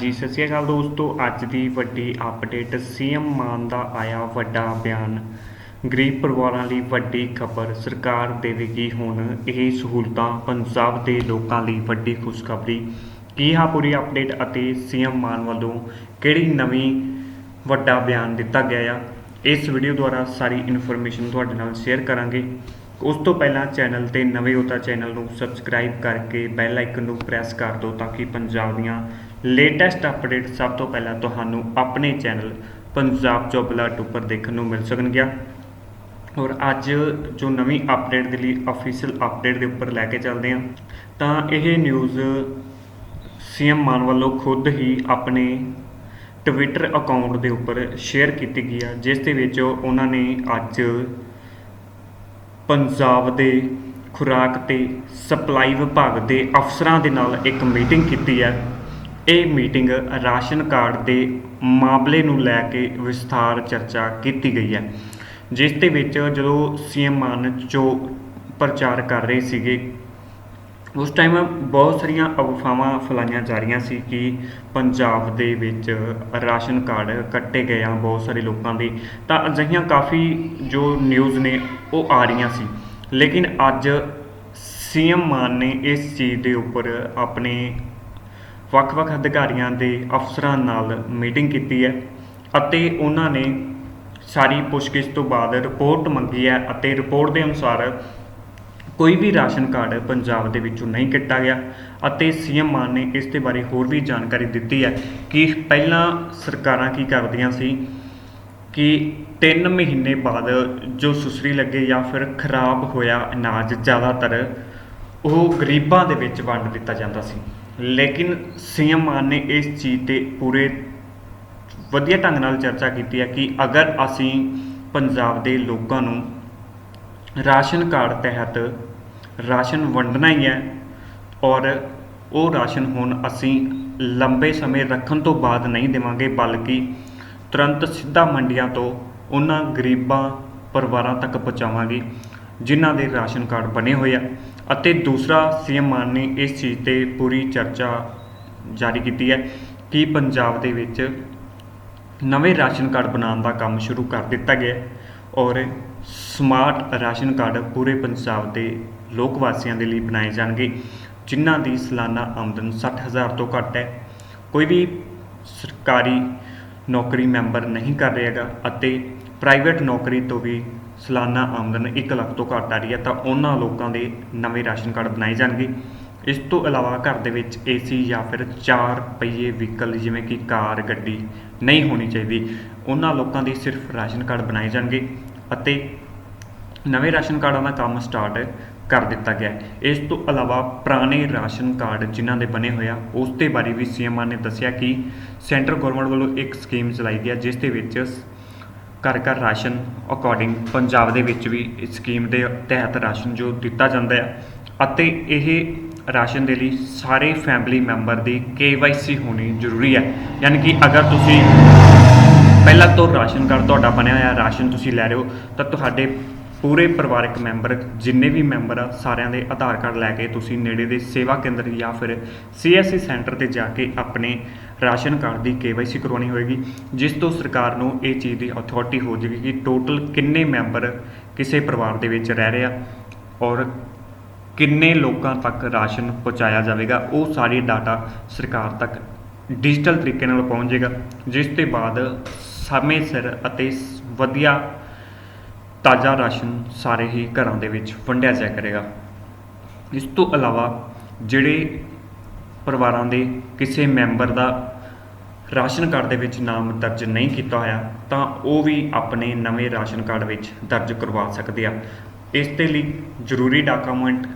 ਜੀ, ਸਤਿ ਸ਼੍ਰੀ ਅਕਾਲ ਦੋਸਤੋ। ਅੱਜ ਦੀ ਵੱਡੀ ਅਪਡੇਟ ਸੀਐਮ ਮਾਨ ਦਾ ਆਇਆ ਵੱਡਾ ਬਿਆਨ। ਗਰੀਬ ਪਰਿਵਾਰਾਂ ਲਈ ਵੱਡੀ ਖਬਰ ਸਰਕਾਰ ਦੇਵੇਗੀ ਹੁਣ ਇਹ ਸਹੂਲਤਾਂ ਪੰਜਾਬ ਦੇ ਲੋਕਾਂ ਲਈ ਵੱਡੀ ਖੁਸ਼ਖਬਰੀ। ਕੀ ਆ ਪੂਰੀ ਅਪਡੇਟ ਅਤੇ ਸੀਐਮ ਮਾਨ ਵੱਲੋਂ ਕਿਹੜੀ ਨਵੀਂ ਵੱਡਾ ਬਿਆਨ ਦਿੱਤਾ ਗਿਆ ਆ? ਇਸ ਵੀਡੀਓ ਦੁਆਰਾ ਸਾਰੀ ਇਨਫੋਰਮੇਸ਼ਨ ਤੁਹਾਡੇ ਨਾਲ ਸ਼ੇਅਰ ਕਰਾਂਗੇ। ਉਸ ਤੋਂ ਪਹਿਲਾਂ ਚੈਨਲ ਤੇ ਨਵੇਂ ਹੋ ਤਾਂ ਚੈਨਲ ਨੂੰ ਸਬਸਕ੍ਰਾਈਬ ਕਰਕੇ ਬੈਲ ਆਈਕਨ ਨੂੰ ਪ੍ਰੈਸ ਕਰ ਦਿਓ ਤਾਂ ਕਿ ਪੰਜਾਬ ਦੀਆਂ ਲੇਟੈਸਟ ਅਪਡੇਟ ਸਭ ਤੋਂ ਪਹਿਲਾਂ ਤੁਹਾਨੂੰ ਆਪਣੇ ਚੈਨਲ ਪੰਜਾਬ ਜੋਬ ਅਲਰਟ ਉੱਪਰ ਦੇਖਣ ਨੂੰ ਮਿਲ ਸਕਣਗੀਆਂ। ਔਰ ਅੱਜ ਜੋ ਨਵੀਂ ਅਪਡੇਟ ਦੇ ਲਈ ਅਫੀਸ਼ੀਅਲ ਅਪਡੇਟ ਦੇ ਉੱਪਰ ਲੈ ਕੇ ਚੱਲਦੇ ਹਾਂ, ਤਾਂ ਇਹ ਨਿਊਜ਼ ਸੀਐਮ ਮਾਨ ਵੱਲੋਂ ਖੁਦ ਹੀ ਆਪਣੇ ਟਵਿੱਟਰ ਅਕਾਊਂਟ ਦੇ ਉੱਪਰ ਸ਼ੇਅਰ ਕੀਤੀ ਗਈ ਆ, ਜਿਸ ਦੇ ਵਿੱਚ ਉਹਨਾਂ ਨੇ ਅੱਜ ਪੰਜਾਬ ਦੇ ਖੁਰਾਕ ਤੇ ਸਪਲਾਈ ਵਿਭਾਗ ਦੇ ਅਫਸਰਾਂ ਦੇ ਨਾਲ ਇੱਕ ਮੀਟਿੰਗ ਕੀਤੀ ਹੈ ਇਹ ਮੀਟਿੰਗ ਰਾਸ਼ਨ ਕਾਰਡ ਦੇ ਮਾਮਲੇ ਨੂੰ ਲੈ ਕੇ ਵਿਸਥਾਰ ਚਰਚਾ ਕੀਤੀ ਗਈ ਹੈ, ਜਿਸ ਦੇ ਵਿੱਚ ਜਦੋਂ ਸੀਐਮ ਮਾਨ ਜੋ ਪ੍ਰਚਾਰ ਕਰ ਰਹੇ ਸੀਗੇ, ਉਸ ਟਾਈਮ ਬਹੁਤ ਸਾਰੀਆਂ ਅਫਵਾਹਾਂ ਫੈਲਾਈਆਂ ਜਾ ਰਹੀਆਂ ਸੀ ਕਿ ਪੰਜਾਬ ਦੇ ਵਿੱਚ ਰਾਸ਼ਨ ਕਾਰਡ ਕੱਟੇ ਗਏ ਆ ਬਹੁਤ ਸਾਰੇ ਲੋਕਾਂ ਦੇ, ਤਾਂ ਅਜਿਹੀਆਂ ਕਾਫੀ ਜੋ ਨਿਊਜ਼ ਨੇ ਉਹ ਆ ਰਹੀਆਂ ਸੀ। ਲੇਕਿਨ ਅੱਜ ਸੀਐਮ ਮਾਨ ਨੇ ਇਸ ਚੀਜ਼ ਦੇ ਉੱਪਰ ਆਪਣੇ ਵੱਖ-ਵੱਖ ਅਧਿਕਾਰੀਆਂ ਦੇ ਅਫਸਰਾਂ ਨਾਲ ਮੀਟਿੰਗ ਕੀਤੀ ਹੈ ਅਤੇ ਉਹਨਾਂ ਨੇ ਸਾਰੀ ਪੁੱਛਗਿੱਛ ਤੋਂ ਬਾਅਦ ਰਿਪੋਰਟ ਮੰਗੀ ਹੈ ਅਤੇ ਰਿਪੋਰਟ ਦੇ ਅਨੁਸਾਰ ਕੋਈ ਵੀ ਰਾਸ਼ਨ ਕਾਰਡ ਪੰਜਾਬ ਦੇ ਵਿੱਚੋਂ ਨਹੀਂ ਕੱਟਿਆ ਗਿਆ ਅਤੇ ਸੀਐਮ ਮਾਨ ਨੇ ਇਸ ਦੇ ਬਾਰੇ ਹੋਰ ਵੀ ਜਾਣਕਾਰੀ ਦਿੱਤੀ ਹੈ ਕਿ ਪਹਿਲਾਂ ਸਰਕਾਰਾਂ ਕੀ ਕਰਦੀਆਂ ਸੀ ਕਿ 3 ਮਹੀਨੇ ਬਾਅਦ ਜੋ ਸੁਸਰੀ ਲੱਗੇ ਜਾਂ ਫਿਰ ਖਰਾਬ ਹੋਇਆ ਅਨਾਜ ਜ਼ਿਆਦਾਤਰ ਉਹ ਗਰੀਬਾਂ ਦੇ ਵਿੱਚ ਵੰਡ ਦਿੱਤਾ ਜਾਂਦਾ ਸੀ। ਲੇਕਿਨ ਸੀਐਮ ਮਾਨ ਨੇ ਇਸ ਚੀਜ਼ ਤੇ ਪੂਰੇ ਵਧੀਆ ਢੰਗ ਨਾਲ ਚਰਚਾ ਕੀਤੀ ਹੈ ਕਿ ਅਗਰ ਅਸੀਂ ਪੰਜਾਬ ਦੇ ਲੋਕਾਂ ਨੂੰ ਰਾਸ਼ਨ ਕਾਰਡ ਤਹਿਤ ਰਾਸ਼ਨ ਵੰਡਣਾ ਹੀ ਹੈ ਔਰ ਉਹ ਰਾਸ਼ਨ ਹੁਣ ਅਸੀਂ ਲੰਬੇ ਸਮੇਂ ਰੱਖਣ ਤੋਂ ਬਾਅਦ ਨਹੀਂ ਦੇਵਾਂਗੇ, ਬਲਕਿ ਤੁਰੰਤ ਸਿੱਧਾ ਮੰਡੀਆਂ ਤੋਂ ਉਹਨਾਂ ਗਰੀਬਾਂ ਪਰਿਵਾਰਾਂ ਤੱਕ ਪਹੁੰਚਾਵਾਂਗੇ, ਜਿਨ੍ਹਾਂ ਦੇ ਰਾਸ਼ਨ ਕਾਰਡ ਬਣੇ ਹੋਏ ਆ। ਅਤੇ ਦੂਸਰਾ ਸੀਐਮ ਮਾਨ ਨੇ ਇਸ ਚੀਜ਼ ਤੇ ਪੂਰੀ ਚਰਚਾ ਜਾਰੀ ਕੀਤੀ ਹੈ ਕਿ ਪੰਜਾਬ ਦੇ ਵਿੱਚ ਨਵੇਂ ਰਾਸ਼ਨ ਕਾਰਡ ਬਣਾਉਣ ਦਾ ਕੰਮ ਸ਼ੁਰੂ ਕਰ ਦਿੱਤਾ ਗਿਆ ਔਰ ਸਮਾਰਟ ਰਾਸ਼ਨ ਕਾਰਡ ਪੂਰੇ ਪੰਜਾਬ ਦੇ ਲੋਕ ਵਾਸੀਆਂ ਦੇ ਲਈ ਬਣਾਏ ਜਾਣਗੇ, ਜਿਨ੍ਹਾਂ ਦੀ ਸਾਲਾਨਾ ਆਮਦਨ 60000 ਤੋਂ ਘੱਟ ਹੈ। ਕੋਈ ਵੀ ਸਰਕਾਰੀ ਨੌਕਰੀ ਮੈਂਬਰ ਨਹੀਂ ਕਰ ਰਿਹਾਗਾ ਅਤੇ ਪ੍ਰਾਈਵੇਟ ਨੌਕਰੀ ਤੋਂ ਵੀ ਸਾਲਾਨਾ ਆਮਦਨ 1 ਲੱਖ ਤੋਂ ਘੱਟ ਆ ਰਹੀ ਹੈ, ਤਾਂ ਉਹਨਾਂ ਲੋਕਾਂ ਦੇ ਨਵੇਂ ਰਾਸ਼ਨ ਕਾਰਡ ਬਣਾਏ ਜਾਣਗੇ। ਇਸ ਤੋਂ ਇਲਾਵਾ ਘਰ ਦੇ ਵਿੱਚ ਏਸੀ ਜਾਂ ਫਿਰ ਚਾਰ ਪਹੀਏ ਵਹੀਕਲ, ਜਿਵੇਂ ਕਿ ਕਾਰ, ਗੱਡੀ ਨਹੀਂ ਹੋਣੀ ਚਾਹੀਦੀ। ਉਹਨਾਂ ਲੋਕਾਂ ਦੀ ਸਿਰਫ ਰਾਸ਼ਨ ਕਾਰਡ ਬਣਾਏ ਜਾਣਗੇ ਅਤੇ ਨਵੇਂ ਰਾਸ਼ਨ ਕਾਰਡਾਂ ਦਾ ਕੰਮ ਸਟਾਰਟ ਕਰ ਦਿੱਤਾ ਗਿਆ ਇਸ ਤੋਂ ਇਲਾਵਾ ਪੁਰਾਣੇ ਰਾਸ਼ਨ ਕਾਰਡ ਜਿਨ੍ਹਾਂ ਦੇ ਬਣੇ ਹੋਏ ਆ, ਉਸ ਦੇ ਬਾਰੇ ਵੀ ਸੀਐਮ ਨੇ ਦੱਸਿਆ ਕਿ ਸੈਂਟਰ ਗਵਰਨਮੈਂਟ ਵੱਲੋਂ ਇੱਕ ਸਕੀਮ ਚਲਾਈ ਗਈ ਹੈ, ਜਿਸ ਦੇ ਵਿੱਚ ਘਰ ਘਰ ਰਾਸ਼ਨ ਅਕੋਰਡਿੰਗ ਪੰਜਾਬ ਦੇ ਵਿੱਚ ਵੀ ਇਸ ਸਕੀਮ ਦੇ ਤਹਿਤ ਰਾਸ਼ਨ ਜੋ ਦਿੱਤਾ ਜਾਂਦਾ ਹੈ ਅਤੇ ਇਹ ਰਾਸ਼ਨ ਦੇ ਲਈ ਸਾਰੇ ਫੈਮਿਲੀ ਮੈਂਬਰ ਦੀ KYC ਹੋਣੀ ਜ਼ਰੂਰੀ ਹੈ ਯਾਨੀ ਕਿ ਅਗਰ ਤੁਸੀਂ ਪਹਿਲਾਂ ਤੋਂ ਰਾਸ਼ਨ ਕਾਰਡ ਤੁਹਾਡਾ ਬਣਿਆ ਹੋਇਆ, ਰਾਸ਼ਨ ਤੁਸੀਂ ਲੈ ਰਹੇ ਹੋ, ਤਾਂ ਤੁਹਾਡੇ ਪੂਰੇ ਪਰਿਵਾਰਕ ਮੈਂਬਰ ਜਿੰਨੇ ਵੀ ਮੈਂਬਰ ਆ, ਸਾਰਿਆਂ ਦੇ ਆਧਾਰ ਕਾਰਡ ਲੈ ਕੇ ਤੁਸੀਂ ਨੇੜੇ ਦੇ ਸੇਵਾ ਕੇਂਦਰ ਜਾਂ ਫਿਰ CSC ਸੈਂਟਰ ਤੇ ਜਾ ਕੇ ਆਪਣੇ ਰਾਸ਼ਨ ਕਾਰਡ ਦੀ KYC ਕਰਵਾਉਣੀ ਹੋਏਗੀ, ਜਿਸ ਤੋਂ ਸਰਕਾਰ ਨੂੰ ਇਹ ਚੀਜ਼ ਦੀ ਅਥਾਰਟੀ ਹੋ ਜਾਵੇਗੀ ਕਿ ਟੋਟਲ ਕਿੰਨੇ ਮੈਂਬਰ ਕਿਸੇ ਪਰਿਵਾਰ ਦੇ ਵਿੱਚ ਰਹਿ ਰਿਹਾ ਔਰ ਕਿੰਨੇ ਲੋਕਾਂ ਤੱਕ ਰਾਸ਼ਨ ਪਹੁੰਚਾਇਆ ਜਾਵੇਗਾ, ਉਹ ਸਾਰੇ ਡਾਟਾ ਸਰਕਾਰ ਤੱਕ ਡਿਜੀਟਲ ਤਰੀਕੇ ਨਾਲ ਪਹੁੰਚ ਜਾਏਗਾ, ਜਿਸ ਤੋਂ ਬਾਅਦ ਸਮੇਂ ਸਿਰ ਅਤੇ ਵਧੀਆ ਤਾਜ਼ਾ ਰਾਸ਼ਨ ਸਾਰੇ ਹੀ ਘਰਾਂ ਦੇ ਵਿੱਚ ਵੰਡਿਆ ਜਾਇਆ ਕਰੇਗਾ। ਇਸ ਤੋਂ ਇਲਾਵਾ ਜਿਹੜੇ ਪਰਿਵਾਰਾਂ ਦੇ ਕਿਸੇ ਮੈਂਬਰ ਦਾ ਰਾਸ਼ਨ ਕਾਰਡ ਦੇ ਵਿੱਚ ਨਾਮ ਦਰਜ ਨਹੀਂ ਕੀਤਾ ਹੋਇਆ, ਤਾਂ ਉਹ ਵੀ ਆਪਣੇ ਨਵੇਂ ਰਾਸ਼ਨ ਕਾਰਡ ਵਿੱਚ ਦਰਜ ਕਰਵਾ ਸਕਦੇ ਆ। ਇਸ ਦੇ ਲਈ ਜ਼ਰੂਰੀ ਡਾਕੂਮੈਂਟ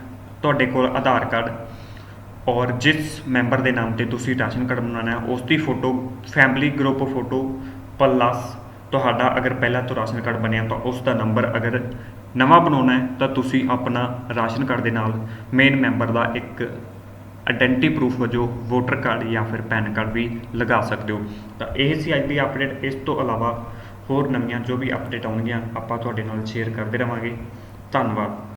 ਤੁਹਾਡੇ ਕੋਲ ਆਧਾਰ ਕਾਰਡ ਔਰ ਜਿਸ ਮੈਂਬਰ ਦੇ ਨਾਮ ਤੇ ਤੁਸੀਂ ਰਾਸ਼ਨ ਕਾਰਡ ਬਣਾਉਣਾ ਹੈ, ਉਸ ਦੀ photo, family group photo plus ਤੁਹਾਡਾ ਅਗਰ ਪਹਿਲਾਂ ਤੋਂ ਰਾਸ਼ਨ ਕਾਰਡ ਬਣਿਆ ਤਾਂ ਉਸ ਦਾ ਨੰਬਰ ਅਗਰ ਨਵਾਂ ਬਣਾਉਣਾ ਹੈ, ਤਾਂ ਤੁਸੀਂ ਆਪਣਾ ਰਾਸ਼ਨ ਕਾਰਡ ਦੇ ਨਾਲ ਮੇਨ ਮੈਂਬਰ ਦਾ ਇੱਕ ਆਇਡੈਂਟੀ ਪ੍ਰੂਫ ਵਜੋਂ ਵੋਟਰ ਕਾਰਡ ਜਾਂ ਫਿਰ ਪੈਨ ਕਾਰਡ ਵੀ ਲਗਾ ਸਕਦੇ ਹੋ। ਤਾਂ ਇਹ ਸੀ ਅੱਜ ਦੀ ਅਪਡੇਟ ਇਸ ਤੋਂ ਇਲਾਵਾ ਹੋਰ ਨਵੀਆਂ ਜੋ ਵੀ ਅਪਡੇਟ ਆਉਣਗੀਆਂ, ਆਪਾਂ ਤੁਹਾਡੇ ਨਾਲ ਸ਼ੇਅਰ ਕਰਦੇ ਰਵਾਂਗੇ। ਧੰਨਵਾਦ।